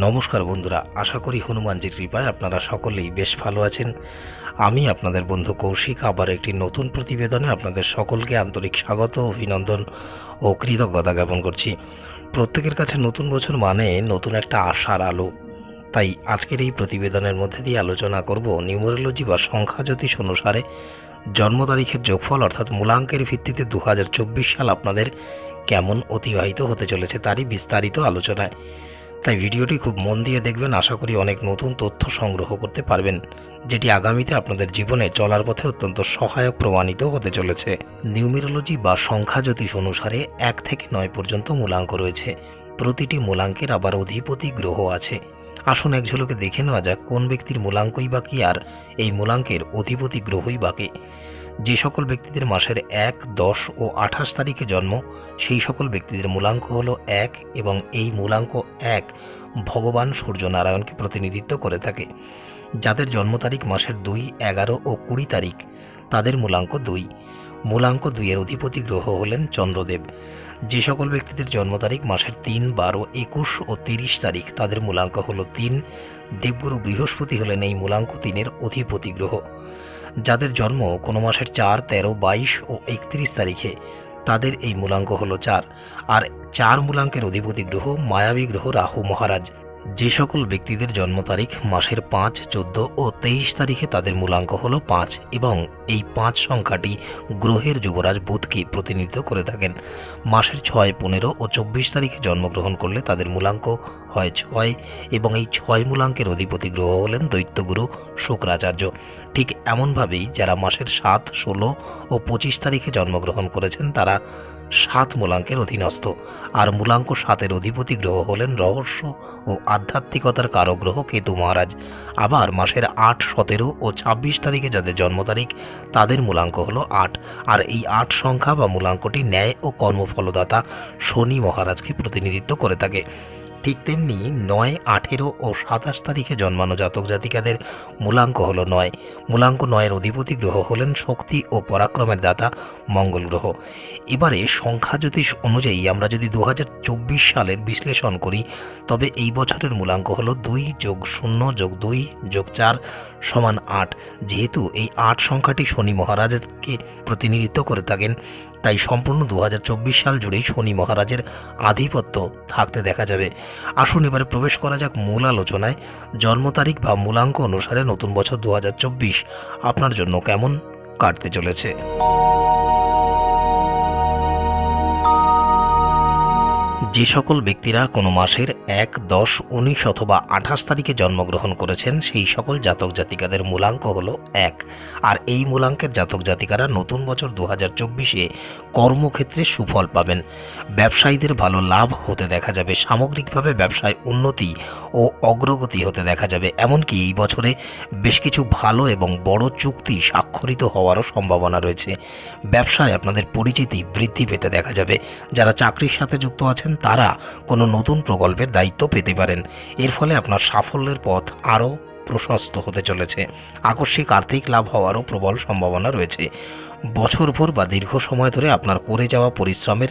নমস্কার বন্ধুরা, আশা করি হনুমানজির কৃপায় আপনারা সকলেই বেশ ভালো আছেন। আমি আপনাদের বন্ধু কৌশিক, আবার একটি নতুন প্রতিবেদনে আপনাদের সকলকে আন্তরিক স্বাগত, অভিনন্দন ও কৃতজ্ঞতা জ্ঞাপন করছি। প্রত্যেকের কাছে নতুন বছর মানে নতুন একটা আশার আলো। তাই আজকের এই প্রতিবেদনের মধ্যে দিয়ে আলোচনা করব নিউমোরোলজি বা সংখ্যাজ্যোতিষ অনুসারে জন্ম তারিখের যোগফল অর্থাৎ মূলাঙ্কের ভিত্তিতে দু হাজার চব্বিশ সাল আপনাদের কেমন অতিবাহিত হতে চলেছে তারই বিস্তারিত আলোচনায়। তাই ভিডিওটি খুব মন দিয়ে দেখবেন, আশা করি অনেক নতুন তথ্য সংগ্রহ করতে পারবেন, যেটি আগামীতে আপনাদের জীবনে চলার পথে অত্যন্ত সহায়ক প্রমাণিত হতে চলেছে। নিউমেরোলজি বা সংখ্যা জ্যোতিষ অনুসারে এক থেকে নয় পর্যন্ত মূলাঙ্ক রয়েছে। প্রতিটি মূলাঙ্কের আবার অধিপতি গ্রহ আছে। আসুন এক ঝলকে দেখে নেওয়া যাক কোন ব্যক্তির মূলাঙ্কই বা কি আর এই মূলাঙ্কের অধিপতি গ্রহই বাকে যে সকল ব্যক্তিদের মাসের এক, দশ ও আঠাশ তারিখে জন্ম, সেই সকল ব্যক্তিদের মূলাঙ্ক হল এক এবং এই মূলাঙ্ক এক ভগবান সূর্যনারায়ণকে প্রতিনিধিত্ব করে থাকে। যাদের জন্ম তারিখ মাসের দুই, এগারো ও কুড়ি তারিখ, তাদের মূলাঙ্ক দুই। মূলাঙ্ক দুইয়ের অধিপতি গ্রহ হলেন চন্দ্রদেব। যে সকল ব্যক্তিদের জন্ম তারিখ মাসের তিন, বারো, একুশ ও তিরিশ তারিখ, তাদের মূলাঙ্ক হল তিন। দেবগুরু বৃহস্পতি হলেন এই মূলাঙ্ক তিনের অধিপতি গ্রহ। যাদের জন্ম কোনো মাসের চার, তেরো, বাইশ ও একত্রিশ তারিখে, তাদের এই মূলাঙ্ক হলো চার। আর চার মূলাঙ্কের অধিপতি গ্রহ মায়াবী গ্রহ রাহু মহারাজ। যে সকল ব্যক্তিদের জন্ম তারিখ মাসের পাঁচ, চোদ্দ ও তেইশ তারিখে তাদের মূলাঙ্ক হল পাঁচ এবং এই পাঁচ সংখ্যাটি গ্রহের যুবরাজ বুধকে প্রতিনিধিত্ব করে থাকেন। মাসের ছয়, পনেরো ও চব্বিশ তারিখে জন্মগ্রহণ করলে তাদের মূলাঙ্ক হয় ছয় এবং এই ছয় মূলাঙ্কের অধিপতি গ্রহ হলেন দৈত্যগুরু শুক্রাচার্য। ঠিক এমনভাবেই যারা মাসের সাত, ষোলো ও পঁচিশ তারিখে জন্মগ্রহণ করেছেন তারা সাত মূলাঙ্কের অধীনস্থ। আর মূলাঙ্ক সাতের অধিপতি গ্রহ হলেন রহস্য ও আধ্যাত্মিকতার কারগ্রহ কেতু মহারাজ। আবার মাসের আট, সতেরো ও ছাব্বিশ তারিখে যাদের জন্ম তারিখ, তাদের মূলাঙ্ক হলো আট। আর এই আট সংখ্যা বা মূলাঙ্কটি ন্যায় ও কর্মফলদাতা শনি মহারাজকে প্রতিনিধিত্ব করে থাকে। ঠিক তেমনি নয়, আঠেরো ও সাতাশ তারিখে জন্মানো জাতক জাতিকাদের মূলাঙ্ক হলো নয়। মূলাঙ্ক নয়ের অধিপতি গ্রহ হলেন শক্তি ও পরাক্রমের দাতা মঙ্গল গ্রহ। এবারে সংখ্যা জ্যোতিষ অনুযায়ী আমরা যদি দু হাজার চব্বিশ সালের বিশ্লেষণ করি, তবে এই বছরের মূলাঙ্ক হলো দুই যোগ শূন্য যোগ দুই যোগ চার সমান আট। যেহেতু এই আট সংখ্যাটি শনি মহারাজকে প্রতিনিধিত্ব করে থাকেন, তাই সম্পূর্ণ দু হাজার চব্বিশ সাল জুড়েই শনি মহারাজের আধিপত্য থাকতে দেখা যাবে। আসুন এবারে প্রবেশ করা যাক মূল আলোচনায়। জন্ম তারিখ বা মূলাঙ্ক অনুসারে নতুন বছর দু হাজার চব্বিশ। আপনার জন্য কেমন কাটতে চলেছে? যে সকল ব্যক্তিরা কোনো মাসের এক, দশ, উনিশ অথবা আঠাশ তারিখে জন্মগ্রহণ করেছেন, সেই সকল জাতক জাতিকাদের মূলাঙ্ক হল এক। আর এই মূলাঙ্কের জাতক জাতিকারা নতুন বছর দু হাজার চব্বিশে কর্মক্ষেত্রে সুফল পাবেন। ব্যবসায়ীদের ভালো লাভ হতে দেখা যাবে, সামগ্রিকভাবে ব্যবসায় উন্নতি ও অগ্রগতি হতে দেখা যাবে। এমনকি এই বছরে বেশ কিছু ভালো এবং বড় চুক্তি স্বাক্ষরিত হওয়ারও সম্ভাবনা রয়েছে। ব্যবসায় আপনাদের পরিচিতি বৃদ্ধি পেতে দেখা যাবে। যারা চাকরির সাথে যুক্ত আছেন তারা কোনো নতুন প্রকল্পের দায়িত্ব পেতে পারেন। এর ফলে আপনার সাফল্যের পথ আরও প্রশস্ত হতে চলেছে। আকস্মিক আর্থিক লাভ হওয়ারও প্রবল সম্ভাবনা রয়েছে। বছরভর বা দীর্ঘ সময় ধরে আপনার করে যাওয়া পরিশ্রমের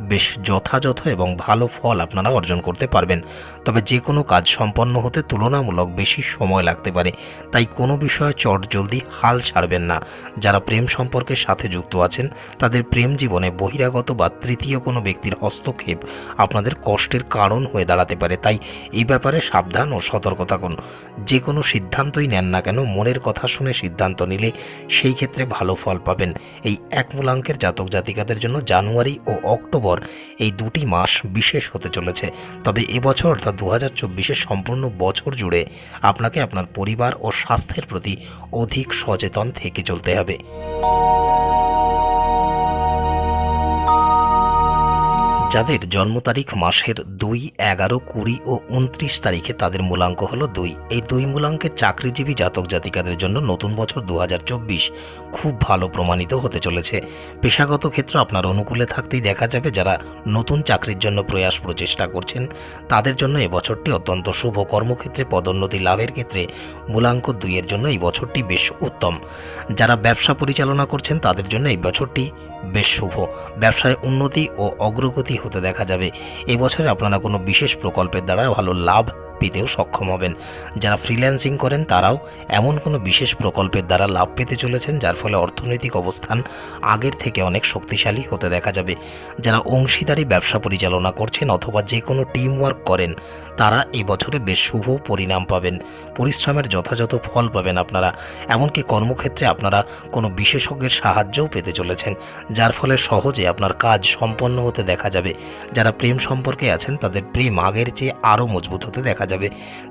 বেশ যথাযথ এবং ভালো ফল আপনারা অর্জন করতে পারবেন। তবে যে কোনো কাজ সম্পন্ন হতে তুলনামূলক বেশি সময় লাগতে পারে। তাই কোনো বিষয়ে চট জলদি হাল ছাড়বেন না। যারা প্রেম সম্পর্কের সাথে যুক্ত আছেন, তাদের প্রেম জীবনে বহিরাগত বা তৃতীয় কোনো ব্যক্তির হস্তক্ষেপ আপনাদের কষ্টের কারণ হয়ে দাঁড়াতে পারে। তাই এই ব্যাপারে সাবধান ও সতর্ক থাকুন। যে কোনো সিদ্ধান্তই নেন না কেন, মনের কথা শুনে সিদ্ধান্ত নিলে সেই ক্ষেত্রে ভালো ফল পাবেন। এই এক মূলাঙ্কের জাতক জাতিকাদের জন্য জানুয়ারি ও অক্টোবর এই দুটি মাস বিশেষ হতে চলেছে। তবে এবছর অর্থাৎ দু হাজার চব্বিশের সম্পূর্ণ বছর জুড়ে আপনাকে আপনার পরিবার ও স্বাস্থ্যের প্রতি অধিক সচেতন থেকে চলতে হবে। যাদের জন্ম তারিখ মাসের দুই, এগারো, কুড়ি ও উনত্রিশ তারিখে তাদের মূলাঙ্ক হলো দুই। এই দুই মূলাঙ্কের চাকরিজীবী জাতক জাতিকাদের জন্য নতুন বছর দু হাজার চব্বিশ খুব ভালো প্রমাণিত হতে চলেছে। পেশাগত ক্ষেত্র আপনার অনুকূলে থাকতেই দেখা যাবে যারা নতুন চাকরির জন্য প্রয়াস প্রচেষ্টা করছেন। তাদের জন্য এই বছরটি অত্যন্ত শুভ। কর্মক্ষেত্রে পদোন্নতি লাভের ক্ষেত্রে মূলাঙ্ক দুইয়ের জন্য এই বছরটি বেশ উত্তম। যারা ব্যবসা পরিচালনা করছেন তাদের জন্য এই বছরটি বেশ শুভ। ব্যবসায় উন্নতি ও অগ্রগতি হতে দেখা যাবে। এবছরে আপনারা কোনো বিশেষ প্রকল্পের দ্বারা ভালো লাভ পেতেও সক্ষম হবেন। যারা ফ্রিল্যান্সিং করেন, তারাও এমন কোনো বিশেষ প্রকল্পের দ্বারা লাভ পেতে চলেছেন, যার ফলে অর্থনৈতিক অবস্থান আগের থেকে অনেক শক্তিশালী হতে দেখা যাবে। যারা অংশীদারি ব্যবসা পরিচালনা করছেন অথবা যে কোনো টিম ওয়ার্ক করেন, তারা এই বছরে বেশ শুভ পরিণাম পাবেন। পরিশ্রমের যথাযথ ফল পাবেন আপনারা। এমনকি কর্মক্ষেত্রে আপনারা কোনো বিশেষজ্ঞের সাহায্যও পেতে চলেছেন, যার ফলে সহজে আপনার কাজ সম্পন্ন হতে দেখা যাবে। যারা প্রেম সম্পর্কে আছেন, তাদের প্রেম আগের চেয়ে আরও মজবুত হতে দেখা যাবে।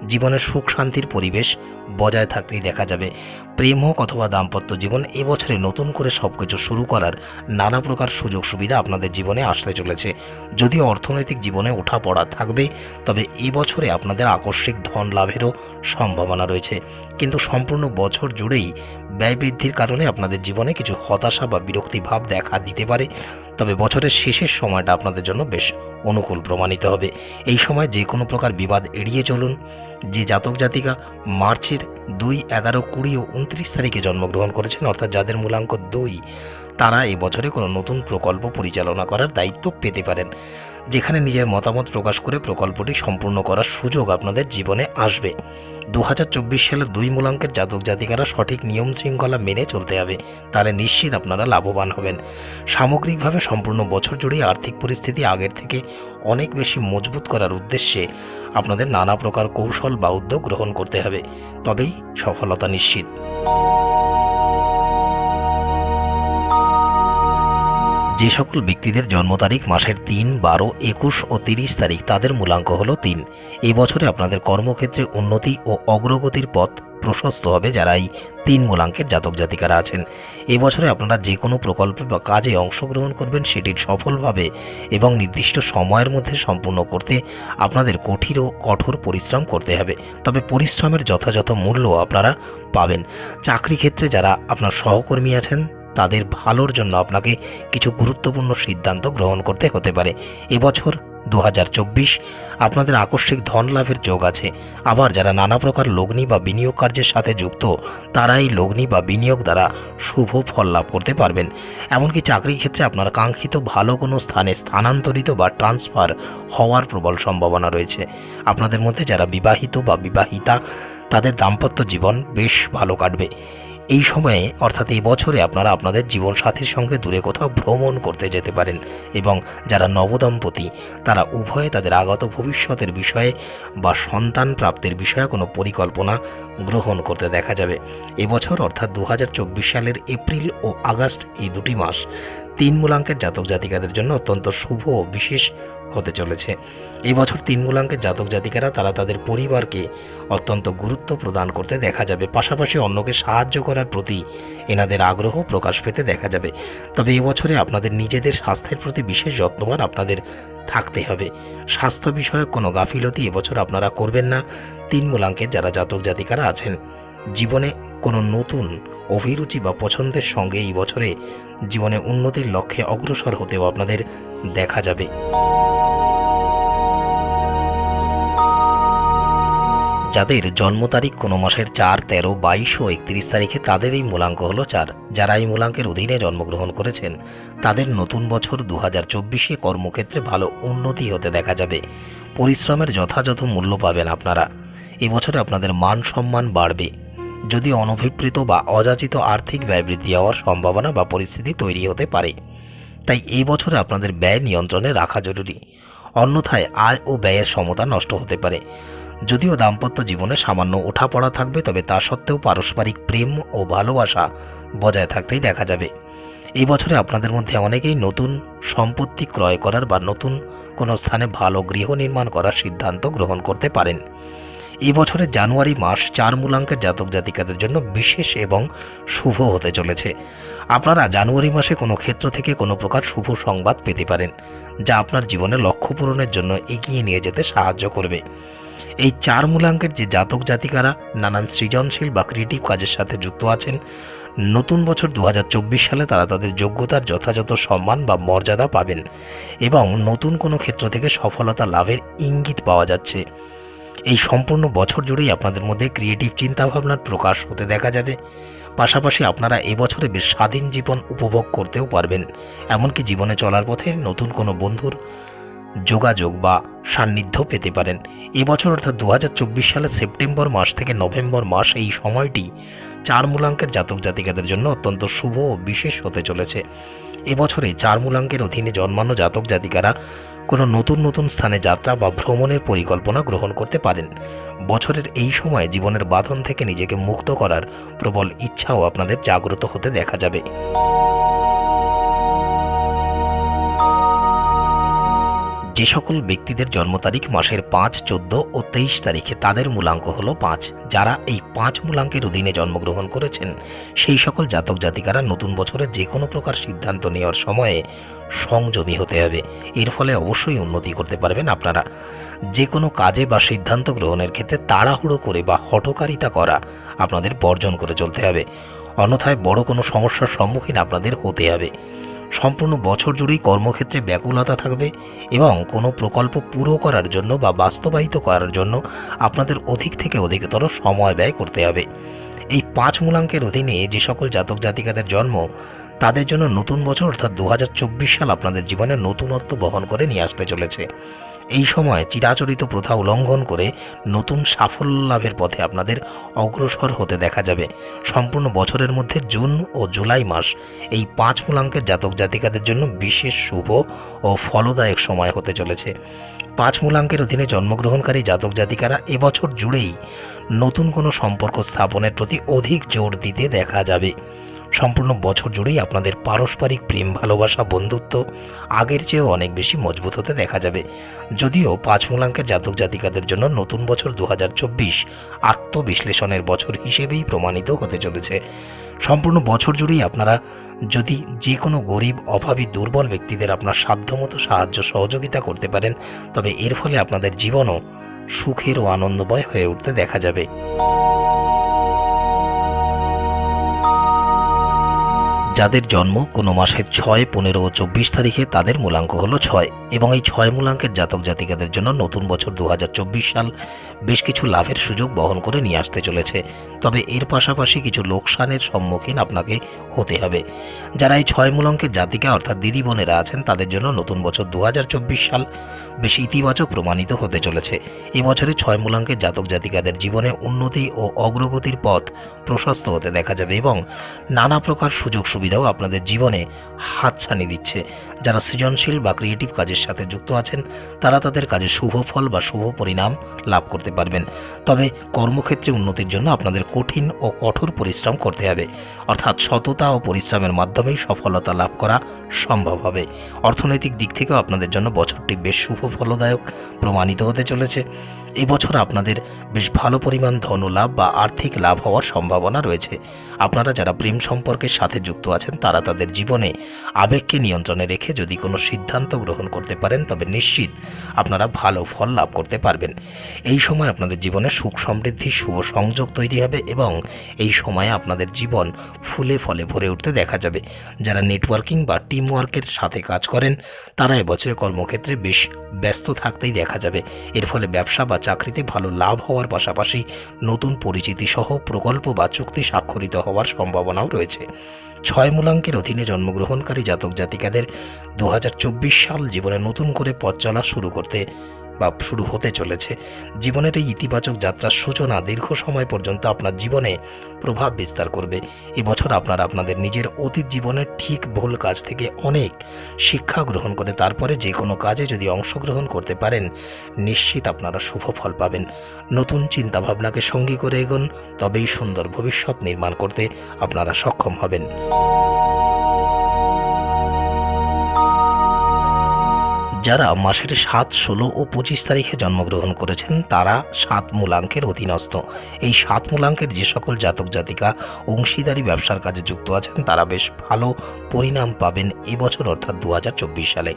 জীবনের সুখ শান্তির পরিবেশ বজায় থাকতেই দেখা যাবে। প্রেম হোক অথবা দাম্পত্য জীবন এবছরে নতুন করে সব কিছু শুরু করার নানা প্রকার সুযোগ সুবিধা আপনাদের জীবনে আসতে চলেছে। যদিও অর্থনৈতিক জীবনে ওঠা পড়া থাকবে, তবে এবছরে আপনাদের আকস্মিক ধন লাভেরও সম্ভাবনা রয়েছে। কিন্তু সম্পূর্ণ বছর জুড়েই ব্যয় বৃদ্ধির কারণে আপনাদের জীবনে কিছু হতাশা বা বিরক্তি ভাব দেখা দিতে পারে। তবে বছরের শেষের সময়টা আপনাদের জন্য বেশ অনুকূল প্রমাণিত হবে। এই সময় যে কোনো প্রকার বিবাদ এড়িয়ে চলুন। যে জাতক জাতিকা মার্চের দুই, এগারো, কুড়ি ও উনত্রিশ তারিখে জন্মগ্রহণ করেছেন, অর্থাৎ যাদের মূলাঙ্ক দুই, তারা বছরে কোনো নতুন প্রকল্প পরিচালনা করার দায়িত্ব পেতে পারেন, যেখানে নিজের মতামত প্রকাশ করে প্রকল্পটি সম্পূর্ণ করার সুযোগ আপনাদের জীবনে আসবে। দু সালের দুই মূলাঙ্কের জাতক জাতিকারা সঠিক নিয়ম শৃঙ্খলা মেনে চলতে হবে, তাহলে নিশ্চিত আপনারা লাভবান হবেন। সামগ্রিকভাবে সম্পূর্ণ বছর জুড়ে আর্থিক পরিস্থিতি আগের থেকে অনেক বেশি মজবুত করার উদ্দেশ্যে আপনাদের নানা প্রকার কৌশল বা উদ্যোগ গ্রহণ করতে হবে তবেই সফলতা নিশ্চিত। যে সকল ব্যক্তিদের জন্ম তারিখ, মাসের তিন, বারো, একুশ ও তিরিশ তারিখ তাদের মূলাঙ্ক হল তিন। এই বছরে আপনাদের কর্মক্ষেত্রে উন্নতি ও অগ্রগতির পথ প্রশস্ত হবে যারা এই তিন মূলাঙ্কের জাতক জাতিকারা আছেন। এই বছরে আপনারা যে কোনো প্রকল্পে বা কাজে অংশগ্রহণ করবেন সেটির সফলভাবে এবং নির্দিষ্ট সময়ের মধ্যে সম্পূর্ণ করতে আপনাদের কঠিন ও কঠোর পরিশ্রম করতে হবে। তবে পরিশ্রমের যথাযথ মূল্য আপনারা পাবেন। চাকরি ক্ষেত্রে যারা আপনার সহকর্মী আছেন তাদের ভালোর জন্য আপনাকে কিছু গুরুত্বপূর্ণ সিদ্ধান্ত গ্রহণ করতে হতে পারে। এবছর দু হাজার চব্বিশ আপনাদের আকস্মিক ধন লাভের যোগ আছে। আবার যারা নানা প্রকার লগ্নি বা বিনিয়োগ কার্যের সাথে যুক্ত তারা এই লগ্নি বা বিনিয়োগ দ্বারা শুভ ফল লাভ করতে পারবেন। এমনকি চাকরি ক্ষেত্রে আপনার কাঙ্ক্ষিত ভালো কোনো স্থানে স্থানান্তরিত বা ট্রান্সফার হওয়ার প্রবল সম্ভাবনা রয়েছে। আপনাদের মধ্যে যারা বিবাহিত বা বিবাহিতা, তাদের দাম্পত্য জীবন বেশ ভালো কাটবে। এই সময়ে, অর্থাৎ এই বছরে আপনারা আপনাদের জীবনসাথীর সঙ্গে দূরে কোথাও ভ্রমণ করতে যেতে পারেন এবং যারা নবদম্পতি, তারা উভয়ে তাদের আগত ভবিষ্যতের বিষয়ে বা সন্তান প্রাপ্তির বিষয়ে কোনো পরিকল্পনা গ্রহণ করতে দেখা যাবে। এবছর অর্থাৎ দু হাজার চব্বিশ সালের এপ্রিল ও আগস্ট এই দুটি মাস, তিন মূলাঙ্কের জাতক জাতিকাদের জন্য অত্যন্ত শুভ বিশেষ হতে চলেছে। এই বছর তিন মূলাঙ্কের জাতক জাতিকারা তারা তাদের পরিবারকে অত্যন্ত গুরুত্ব প্রদান করতে দেখা যাবে। পাশাপাশি অন্যকে সাহায্য করার প্রতি এনাদের আগ্রহ প্রকাশ পেতে দেখা যাবে। তবে এবছরে আপনাদের নিজেদের স্বাস্থ্যের প্রতি বিশেষ যত্নবান আপনাদের থাকতে হবে। স্বাস্থ্য বিষয়ক কোনো গাফিলতি এবছর আপনারা করবেন না। তিন মূলাঙ্কের যারা জাতক জাতিকারা আছেন জীবনে কোনো নতুন অভিরুচি বা পছন্দের সঙ্গে এই বছরে জীবনে উন্নতির লক্ষ্যে অগ্রসর হতেও আপনাদের দেখা যাবে। যাদের জন্ম তারিখ কোনো মাসের চার, তেরো, বাইশ ও একত্রিশ তারিখে তাদের এই মূলাঙ্ক হলো চার। যারা এই মূলাঙ্কের অধীনে জন্মগ্রহণ করেছেন, তাদের নতুন বছর দু হাজার চব্বিশে কর্মক্ষেত্রে ভালো উন্নতি হতে দেখা যাবে। পরিশ্রমের যথাযথ মূল্য পাবেন আপনারা। এবছরে আপনাদের মান সম্মান বাড়বে। যদি অনভিপ্রেত বা অযাচিত আর্থিক ব্যয় বৃদ্ধি হওয়ার সম্ভাবনা বা পরিস্থিতি তৈরি হতে পারে। তাই এই বছরে আপনাদের ব্যয় নিয়ন্ত্রণে রাখা জরুরি। অন্যথায় আয় ও ব্যয়ের সমতা নষ্ট হতে পারে। যদিও দাম্পত্য জীবনে সামান্য ওঠাপড়া থাকবে, তবে তা সত্ত্বেও পারস্পরিক প্রেম ও ভালোবাসা বজায় থাকতেই দেখা যাবে। এই বছরে আপনাদের মধ্যে অনেকেই নতুন সম্পত্তি ক্রয় করার বা নতুন কোনো স্থানে ভালো গৃহ নির্মাণ করার সিদ্ধান্ত গ্রহণ করতে পারেন। এই বছরের জানুয়ারি মাস চার মূলাঙ্কের জাতক জাতিকাদের জন্য বিশেষ এবং শুভ হতে চলেছে। আপনারা জানুয়ারি মাসে কোনো ক্ষেত্র থেকে কোনো প্রকার শুভ সংবাদ পেতে পারেন, যা আপনার জীবনে লক্ষ্য পূরণের জন্য এগিয়ে নিয়ে যেতে সাহায্য করবে। এই চার মূলাঙ্কের যে জাতক জাতিকারা নানান সৃজনশীল বা ক্রিয়েটিভ কাজের সাথে যুক্ত আছেন, নতুন বছর দু হাজার চব্বিশ সালে তারা তাদের যোগ্যতার যথাযথ সম্মান বা মর্যাদা পাবেন এবং নতুন কোনো ক্ষেত্র থেকে সফলতা লাভের ইঙ্গিত পাওয়া যাচ্ছে। এই সম্পূর্ণ বছর জুড়েই আপনাদের মধ্যে ক্রিয়েটিভ চিন্তাভাবনার প্রকাশ হতে দেখা যাবে। পাশাপাশি আপনারা এবছরে বেশ স্বাধীন জীবন উপভোগ করতেও পারবেন। এমনকি জীবনে চলার পথে নতুন কোনো বন্ধুর যোগাযোগ বা সান্নিধ্য পেতে পারেন। এবছর অর্থাৎ দু হাজার চব্বিশ সালের সেপ্টেম্বর মাস থেকে নভেম্বর মাস এই সময়টি চার মূলাঙ্কের জাতক জাতিকাদের জন্য অত্যন্ত শুভ ও বিশেষ হতে চলেছে। এবছরে চার মূলাঙ্কের অধীনে জন্মানো জাতক জাতিকারা কোনো নতুন নতুন স্থানে যাত্রা বা ভ্রমণের পরিকল্পনা গ্রহণ করতে পারেন। বছরের এই সময় জীবনের বাঁধন থেকে নিজেকে মুক্ত করার প্রবল ইচ্ছাও আপনাদের জাগ্রত হতে দেখা যাবে। যে সকল ব্যক্তিদের জন্ম তারিখ মাসের পাঁচ, চোদ্দ ও তেইশ তারিখে তাদের মূলাঙ্ক হল পাঁচ। যারা এই পাঁচ মূলাঙ্কের অধীনে জন্মগ্রহণ করেছেন, সেই সকল জাতক জাতিকারা নতুন বছরে যে কোনো প্রকার সিদ্ধান্ত নেওয়ার সময়ে সংযমী হতে হবে। এর ফলে অবশ্যই উন্নতি করতে পারবেন আপনারা। যে কোনো কাজে বা সিদ্ধান্ত গ্রহণের ক্ষেত্রে তাড়াহুড়ো করে বা হটকারিতা করা আপনাদের বর্জন করে চলতে হবে। অন্যথায় বড় কোনো সমস্যার সম্মুখীন আপনাদের হতে হবে। সম্পূর্ণ বছর জুড়েই কর্মক্ষেত্রে ব্যাকুলতা থাকবে এবং কোনো প্রকল্প পুরো করার জন্য বা বাস্তবায়িত করার জন্য আপনাদের অধিক থেকে অধিকতর সময় ব্যয় করতে হবে। এই পাঁচ মূলাঙ্কের অধীনে যে সকল জাতক জাতিকাদের জন্ম, তাদের জন্য নতুন বছর অর্থাৎ দু হাজার চব্বিশ সাল আপনাদের জীবনে নতুনত্ব বহন করে নিয়ে আসতে চলেছে। এই সময় চিরাচরিত প্রথা উল্লঙ্ঘন করে নতুন সাফল্য লাভের পথে আপনাদের অগ্রসর হতে দেখা যাবে। সম্পূর্ণ বছরের মধ্যে জুন ও জুলাই মাস এই পাঁচ মূলাঙ্কের জাতক জাতিকাদের জন্য বিশেষ শুভ ও ফলদায়ক সময় হতে চলেছে। পাঁচ মূলাঙ্কের অধীনে জন্মগ্রহণকারী জাতক জাতিকারা এবছর জুড়েই নতুন কোনো সম্পর্ক স্থাপনের প্রতি অধিক জোর দিতে দেখা যাবে। সম্পূর্ণ বছর জুড়েই আপনাদের পারস্পরিক প্রেম, ভালোবাসা, বন্ধুত্ব আগের চেয়েও অনেক বেশি মজবুত হতে দেখা যাবে। যদিও পাঁচ মূলাঙ্কের জাতক জাতিকাদের জন্য নতুন বছর দু হাজার চব্বিশ আত্মবিশ্লেষণের বছর হিসেবেই প্রমাণিত হতে চলেছে। সম্পূর্ণ বছর জুড়েই আপনারা যদি যে কোনো গরিব, অভাবী, দুর্বল ব্যক্তিদের আপনার সাধ্যমতো সাহায্য, সহযোগিতা করতে পারেন, তবে এর ফলে আপনাদের জীবনও সুখের ও আনন্দময় হয়ে উঠতে দেখা যাবে। যাদের জন্ম কোনো মাসের ছয়, পনেরো ও চব্বিশ তারিখে তাদের মূলাঙ্ক হলো ছয় এবং এই ছয় মূলাঙ্কের জাতক জাতিকাদের জন্য নতুন বছর দু হাজার চব্বিশ সাল বেশ কিছু লাভের সুযোগ বহন করে নিয়ে আসতে চলেছে। তবে এর পাশাপাশি কিছু লোকসানের সম্মুখীন আপনাকে হতে হবে। যারা এই ছয় মূলাঙ্কের জাতিকা অর্থাৎ দিদি বোনেরা আছেন, তাদের জন্য নতুন বছর দু হাজার চব্বিশ সাল বেশ ইতিবাচক প্রমাণিত হতে চলেছে। এবছরে ছয় মূলাঙ্কের জাতক জাতিকাদের জীবনে উন্নতি ও অগ্রগতির পথ প্রশস্ত হতে দেখা যাবে এবং নানা প্রকার সুযোগ সুবিধাও আপনাদের জীবনে হাতছানি দিচ্ছে। যারা সৃজনশীল বা ক্রিয়েটিভ কাজের সাথে যুক্ত আছেন, তারা তাদের কাজে শুভ ফল বা শুভ পরিণাম লাভ করতে পারবেন। তবে কর্মক্ষেত্রে উন্নতির জন্য আপনাদের কঠিন ও কঠোর পরিশ্রম করতে হবে। অর্থাৎ সততা ও পরিশ্রমের মাধ্যমেই সফলতা লাভ করা সম্ভব হবে। অর্থনৈতিক দিক থেকেও আপনাদের জন্য বছরটি বেশ শুভ ফলদায়ক, প্রমাণিত হতে চলেছে। এবছর আপনাদের বেশ ভালো পরিমাণ ধনলাভ বা আর্থিক লাভ হওয়ার সম্ভাবনা রয়েছে। আপনারা যারা প্রেম সম্পর্কের সাথে যুক্ত আছেন, তারা তাদের জীবনে আবেগকে নিয়ন্ত্রণে রেখে যদি কোনো সিদ্ধান্ত গ্রহণ করতে পারেন, তবে নিশ্চিত আপনারা ভালো ফল লাভ করতে পারবেন। এই সময় আপনাদের জীবনে সুখ সমৃদ্ধি, শুভ সংযোগ তৈরি হবে এবং এই সময়ে আপনাদের জীবন ফুলে ফলে ভরে উঠতে দেখা যাবে। যারা নেটওয়ার্কিং বা টিম ওয়ার্কের সাথে কাজ করেন, তারা এবছরে কর্মক্ষেত্রে বেশ ব্যস্ত থাকতেই দেখা যাবে। এর ফলে ব্যবসা বা চাকরিতে ভালো লাভ হওয়ার পাশাপাশি নতুন পরিচিতি সহ প্রকল্প বা চুক্তি স্বাক্ষরিত হওয়ার সম্ভাবনাও রয়েছে। ছয় মূলাঙ্কের অধীনে জন্মগ্রহণকারী জাতক জাতিকাদের দু হাজার চব্বিশ সাল জীবনে নতুন করে পথ চলা শুরু করতে বা শুরু হতে চলেছে। জীবনের এই ইতিবাচক যাত্রার সূচনা দীর্ঘ সময় পর্যন্ত আপনার জীবনে প্রভাব বিস্তার করবে। এবছর আপনারা আপনাদের নিজের অতীত জীবনের ঠিক ভুল কাজ থেকে অনেক শিক্ষা গ্রহণ করে, তারপরে যে কোনো কাজে যদি অংশগ্রহণ করতে পারেন, নিশ্চিত আপনারা শুভ ফল পাবেন। নতুন চিন্তাভাবনাকে সঙ্গী করে এগোন, তবেই সুন্দর ভবিষ্যৎ নির্মাণ করতে আপনারা সক্ষম হবেন। যারা মাসের সাত, ষোলো ও পঁচিশ তারিখে জন্মগ্রহণ করেছেন, তারা সাত মূলাঙ্কের অধীনস্থ। এই সাত মূলাঙ্কের যে সকল জাতক, জাতিকা, অংশীদারি ব্যবসার কাজে যুক্ত আছেন, তারা বেশ ভালো পরিণাম পাবেন এবছর অর্থাৎ দু হাজার চব্বিশ সালে।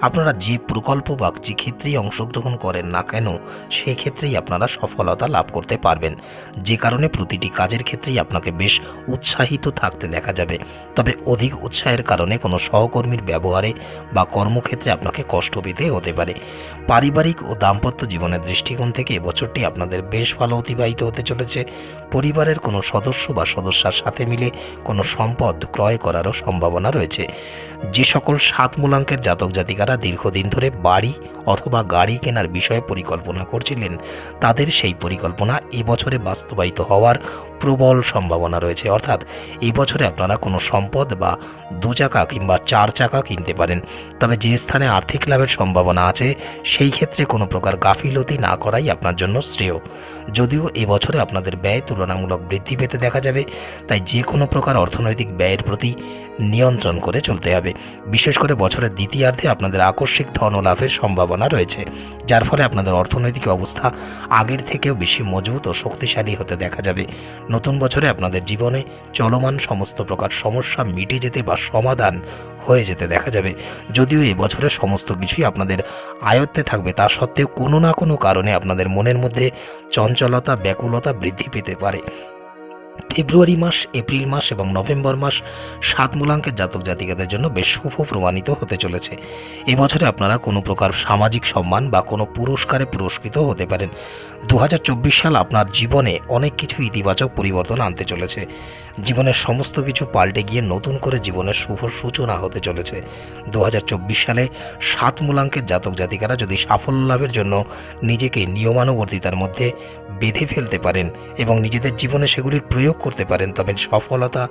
আপনারা যে প্রকল্প বা যে ক্ষেত্রেই অংশগ্রহণ করেন না কেন সেক্ষেত্রেই আপনারা সফলতা লাভ করতে পারবেন। যে কারণে প্রতিটি কাজের ক্ষেত্রেই আপনাকে বেশ উৎসাহিত থাকতে দেখা যাবে। তবে অধিক উৎসাহের কারণে কোনো সহকর্মীর ব্যবহারে বা কর্মক্ষেত্রে আপনাকে কষ্ট পেতে হতে পারে। পারিবারিক ও দাম্পত্য জীবনের দৃষ্টিকোণ থেকে এবছরটি আপনাদের বেশ ভালো অতিবাহিত হতে চলেছে। পরিবারের কোনো সদস্য বা সদস্যার সাথে মিলে কোনো সম্পদ ক্রয় করারও সম্ভাবনা রয়েছে। যে সকল সাত মূলাঙ্কের জাতক জাতিকারা দীর্ঘদিন ধরে বাড়ি অথবা গাড়ি কেনার বিষয়ে পরিকল্পনা করছিলেন, তাদের সেই পরিকল্পনা এবছরে বাস্তবায়িত হওয়ার প্রবল সম্ভাবনা রয়েছে। অর্থাৎ এই বছরে আপনারা কোনো সম্পদ বা দু চাকা কিংবা চার চাকা কিনতে পারেন। তবে যে স্থানে আর্থিক লাভের সম্ভাবনা আছে, সেই ক্ষেত্রে কোনো প্রকার গাফিলতি না করাই আপনার জন্য শ্রেয়। যদিও এবছরে আপনাদের ব্যয় তুলনামূলক বৃদ্ধি পেতে দেখা যাবে, তাই যে কোনো প্রকার অর্থনৈতিক ব্যয়ের প্রতি নিয়ন্ত্রণ করে চলতে হবে। বিশেষ করে বছরের দ্বিতীয়ার্ধে আপনাদের আকস্মিক ধন লাভের সম্ভাবনা রয়েছে, যার ফলে আপনাদের অর্থনৈতিক অবস্থা আগের থেকেও বেশি মজবুত ও শক্তিশালী হতে দেখা যাবে। নতুন বছরে আপনাদের জীবনে চলমান সমস্ত প্রকার সমস্যা মিটে যেতে বা সমাধান হয়ে যেতে দেখা যাবে। যদিও এই বছরে সমস্ত কিছুই আপনাদের আয়ত্তে থাকবে, তা সত্ত্বেও কোনো না কোনো কারণে আপনাদের মনের মধ্যে চঞ্চলতা, ব্যাকুলতা বৃদ্ধি পেতে পারে। ফেব্রুয়ারি মাস, এপ্রিল মাস এবং নভেম্বর মাস সাত মূলাঙ্কের জাতক জাতিকাদের জন্য বেশ শুভ প্রমাণিত হতে চলেছে। এবছরে আপনারা কোনো প্রকার সামাজিক সম্মান বা কোনো পুরস্কারে পুরস্কৃত হতে পারেন। দু হাজার চব্বিশ সাল আপনার জীবনে অনেক কিছু ইতিবাচক পরিবর্তন আনতে চলেছে। জীবনের সমস্ত কিছু পাল্টে গিয়ে নতুন করে জীবনের শুভ সূচনা হতে চলেছে। দু হাজার চব্বিশ সালে সাত মূলাঙ্কের জাতক জাতিকারা যদি সাফল্য লাভের জন্য নিজেকে নিয়মানুবর্তিতার মধ্যে বেঁধে ফেলতে পারেন এবং নিজেদের জীবনে সেগুলির প্রয়োগ করতে পারেন, তবে সফলতা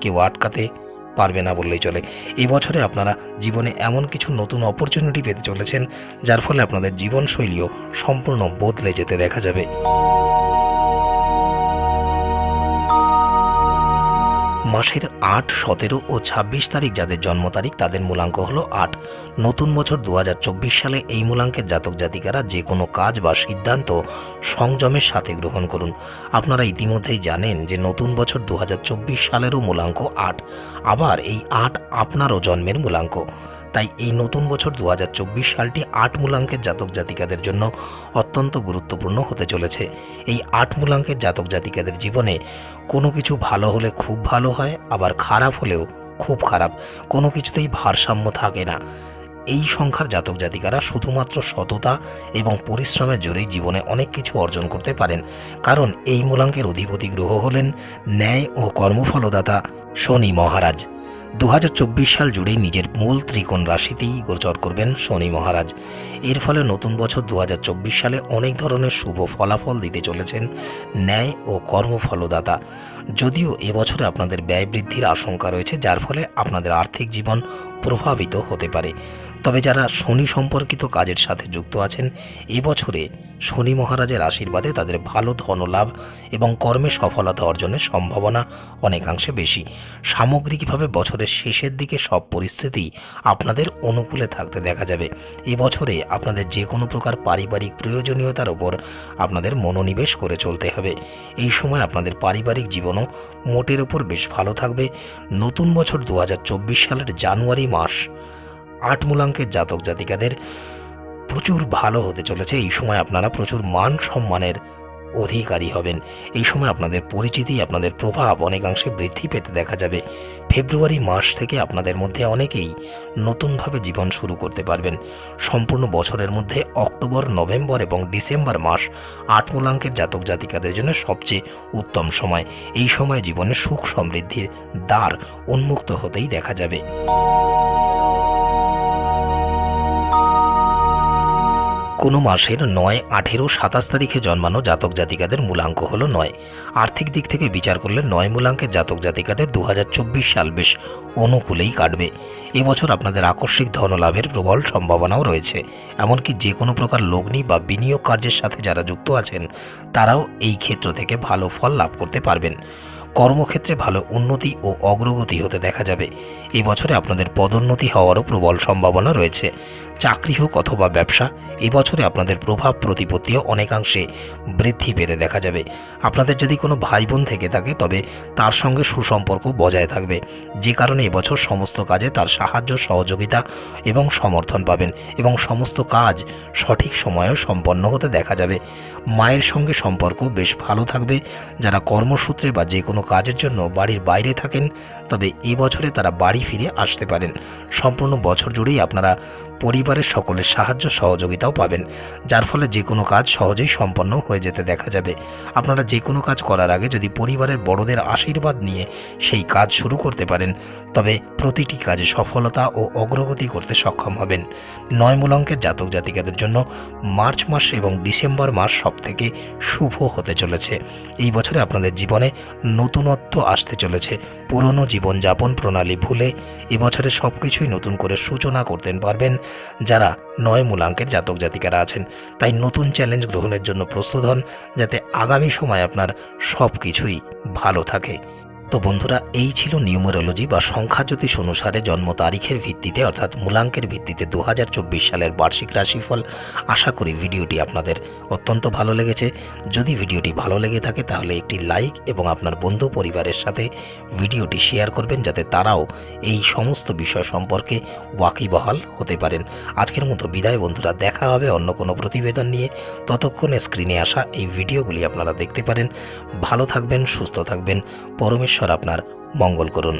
কেউ আটকাতে পারবে না বললেই চলে। এই বছরে আপনারা জীবনে এমন কিছু নতুন অপরচুনিটি পেতে চলেছেন, যার ফলে আপনাদের জীবনশৈলীও সম্পূর্ণ বদলে যেতে দেখা যাবে। মাসের আট, সতেরো ও ছাব্বিশ তারিখ যাদের জন্ম তারিখ, তাদের মূলাঙ্ক হলো আট। নতুন বছর দু হাজার চব্বিশ সালে এই মূলাঙ্কের জাতক জাতিকারা যে কোনো কাজ বা সিদ্ধান্ত সংযমের সাথে গ্রহণ করুন। আপনারা ইতিমধ্যেই জানেন যে নতুন বছর দু হাজার চব্বিশ সালেরও মূলাঙ্ক আট। আবার এই আট আপনারও জন্মের মূলাঙ্ক। তাই এই নতুন বছর দু হাজার চব্বিশ সালটি আট মূলাঙ্কের জাতক জাতিকাদের জন্য অত্যন্ত গুরুত্বপূর্ণ হতে চলেছে। এই আট মূলাঙ্কের জাতক জাতিকাদের জীবনে কোনো কিছু ভালো হলে খুব ভালো হয়, আবার খারাপ হলেও খুব খারাপ। কোনো কিছুতেই ভারসাম্য থাকে না। এই সংখ্যার জাতক জাতিকারা শুধুমাত্র সততা এবং পরিশ্রমের জোরেই জীবনে অনেক কিছু অর্জন করতে পারেন। কারণ এই মূলাঙ্কের অধিপতি গ্রহ হলেন ন্যায় ও কর্মফলদাতা শনি মহারাজ। দু হাজার চব্বিশ সাল জুড়েই নিজের মূল ত্রিকোণ রাশিতেই গোচর করবেন শনি মহারাজ। এর ফলে নতুন বছর দু হাজার চব্বিশ সালে অনেক ধরনের শুভ ফলাফল দিতে চলেছেন ন্যায় ও কর্মফলদাতা। যদিও এবছরে আপনাদের ব্যয় বৃদ্ধির আশঙ্কা রয়েছে, যার ফলে আপনাদের আর্থিক জীবন প্রভাবিত হতে পারে। তবে যারা শনি সম্পর্কিত কাজের সাথে যুক্ত আছেন এবছরে শনি মহারাজের আশীর্বাদে তাদের ভালো ধনলাভ এবং কর্মে সফলতা অর্জনের সম্ভাবনা অনেকাংশে বেশি। সামগ্রিকভাবে বছরের শেষের দিকে সব পরিস্থিতি আপনাদের অনুকূলে থাকতে দেখা যাবে। এবছরে আপনাদের যে কোনো প্রকার পারিবারিক প্রয়োজনীয়তার ওপর আপনাদের মনোনিবেশ করে চলতে হবে। এই সময় আপনাদের পারিবারিক জীবনও মোটের ওপর বেশ ভালো থাকবে। নতুন বছর দু হাজার চব্বিশ সালের জানুয়ারি মাস। আট মূলাঙ্কের জাতক জাতিকাদের প্রচুর ভালো হতে চলেছে। এই সময় আপনারা প্রচুর মান সম্মানের অধিকারী হবেন। এই সময় আপনাদের পরিচিতি, আপনাদের প্রভাব অনেকাংশে বৃদ্ধি পেতে দেখা যাবে। ফেব্রুয়ারি মাস থেকে আপনাদের মধ্যে অনেকেই নতুনভাবে জীবন শুরু করতে পারবেন। সম্পূর্ণ বছরের মধ্যে অক্টোবর, নভেম্বর এবং ডিসেম্বর মাস আট মূলাঙ্কের জাতক জাতিকাদের জন্য সবচেয়ে উত্তম সময়। এই সময় জীবনে সুখ সমৃদ্ধির দ্বার উন্মুক্ত হতেই দেখা যাবে। কোনো মাসের নয়, আঠেরো, সাতাশ তারিখে জন্মানো জাতক জাতিকাদের মূলাঙ্ক হল নয়। আর্থিক দিক থেকে বিচার করলে নয় মূলাঙ্কের জাতক জাতিকাদের দু হাজার চব্বিশ সাল বেশ অনুকূলেই কাটবে। এবছর আপনাদের আকস্মিক ধনলাভের প্রবল সম্ভাবনাও রয়েছে। এমনকি যে কোনো প্রকার লগ্নি বা বিনিয়োগ কার্যের সাথে যারা যুক্ত আছেন, তারাও এই ক্ষেত্র থেকে ভালো ফল লাভ করতে পারবেন। কর্মক্ষেত্রে ভালো উন্নতি ও অগ্রগতি হতে দেখা যাবে। এই বছরে আপনাদের পদোন্নতি হওয়ারও প্রবল সম্ভাবনা রয়েছে। চাকরি হোক অথবা ব্যবসা, এবছরে আপনাদের প্রভাব প্রতিপত্তিও অনেকাংশে বৃদ্ধি পেতে দেখা যাবে। আপনাদের যদি কোনো ভাই বোন থেকে থাকে, তবে তার সঙ্গে সুসম্পর্ক বজায় থাকবে। যে কারণে এবছর সমস্ত কাজে তার সাহায্য, সহযোগিতা এবং সমর্থন পাবেন এবং সমস্ত কাজ সঠিক সময়েও সম্পন্ন হতে দেখা যাবে। মায়ের সঙ্গে সম্পর্ক বেশ ভালো থাকবে। যারা কর্মসূত্রে বা যে কোনো কাজের জন্য বাড়ির বাইরে থাকেন, তবে এবছরে তারা বাড়ি ফিরে আসতে পারেন। সম্পূর্ণ বছর জুড়েই আপনারা পরিবারের সকলের সাহায্য, সহযোগিতাও পাবেন। যার ফলে যে কোনো কাজ সহজেই সম্পন্ন হয়ে যেতে দেখা যাবে। আপনারা যে কোনো কাজ করার আগে যদি পরিবারের বড়দের আশীর্বাদ নিয়ে সেই কাজ শুরু করতে পারেন তবে প্রতিটি কাজে সফলতা ও অগ্রগতি করতে সক্ষম হবেন। নয় মূলাঙ্কের জাতক জাতিকাদের জন্য মার্চ মাস এবং ডিসেম্বর মাস সব থেকে শুভ হতে চলেছে। এই বছরে আপনাদের জীবনে নতুনত্ব আসতে চলেছে। পুরনো জীবনযাপন প্রণালী ভুলে এবছরে সব কিছুই নতুন করে সূচনা করতে পারবেন যারা নয় মূলাঙ্কের জাতক জাতিকারা আছেন। তাই নতুন চ্যালেঞ্জ গ্রহণের জন্য প্রস্তুত হন যাতে আগামী সময় আপনার সব কিছুই ভালো থাকে। তো বন্ধুরা, এই ছিল নিউমেরোলজি বা সংখ্যা জ্যোতিষ অনুসারে জন্ম তারিখের ভিত্তিতে, অর্থাৎ মূলাঙ্কের ভিত্তিতে দু হাজার চব্বিশ সালের বার্ষিক রাশিফল। আশা করি ভিডিওটি আপনাদের অত্যন্ত ভালো লেগেছে। যদি ভিডিওটি ভালো লেগে থাকে, তাহলে একটি লাইক এবং আপনার বন্ধু পরিবারের সাথে ভিডিওটি শেয়ার করবেন, যাতে তারাও এই সমস্ত বিষয় সম্পর্কে ওয়াকিবহাল হতে পারেন। আজকের মতো বিদায় বন্ধুরা, দেখা হবে অন্য কোনো প্রতিবেদন নিয়ে। ততক্ষণে স্ক্রিনে আসা এই ভিডিওগুলি আপনারা দেখতে পারেন। ভালো থাকবেন, সুস্থ থাকবেন। পরমেশ্বর আপনার মঙ্গল করুন।